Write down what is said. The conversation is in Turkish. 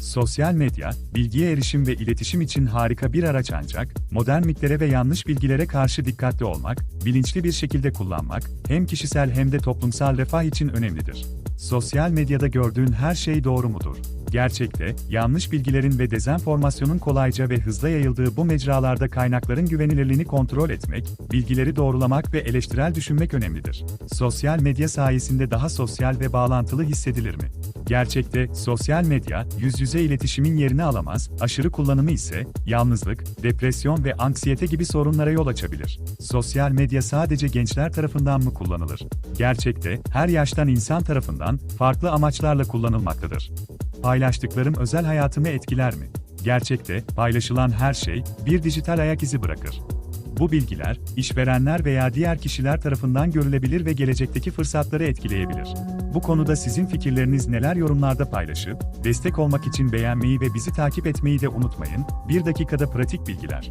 Sosyal medya, bilgiye erişim ve iletişim için harika bir araç ancak, modern mitlere ve yanlış bilgilere karşı dikkatli olmak, bilinçli bir şekilde kullanmak, hem kişisel hem de toplumsal refah için önemlidir. Sosyal medyada gördüğün her şey doğru mudur? Gerçekte, yanlış bilgilerin ve dezenformasyonun kolayca ve hızla yayıldığı bu mecralarda kaynakların güvenilirliğini kontrol etmek, bilgileri doğrulamak ve eleştirel düşünmek önemlidir. Sosyal medya sayesinde daha sosyal ve bağlantılı hissedilir mi? Gerçekte, sosyal medya, yüz yüze iletişimin yerini alamaz, aşırı kullanımı ise, yalnızlık, depresyon ve anksiyete gibi sorunlara yol açabilir. Sosyal medya sadece gençler tarafından mı kullanılır? Gerçekte, her yaştan insan tarafından, farklı amaçlarla kullanılmaktadır. Paylaştıklarım özel hayatımı etkiler mi? Gerçekte, paylaşılan her şey, bir dijital ayak izi bırakır. Bu bilgiler, işverenler veya diğer kişiler tarafından görülebilir ve gelecekteki fırsatları etkileyebilir. Bu konuda sizin fikirleriniz neler yorumlarda paylaşıp, destek olmak için beğenmeyi ve bizi takip etmeyi de unutmayın. Bir dakikada pratik bilgiler.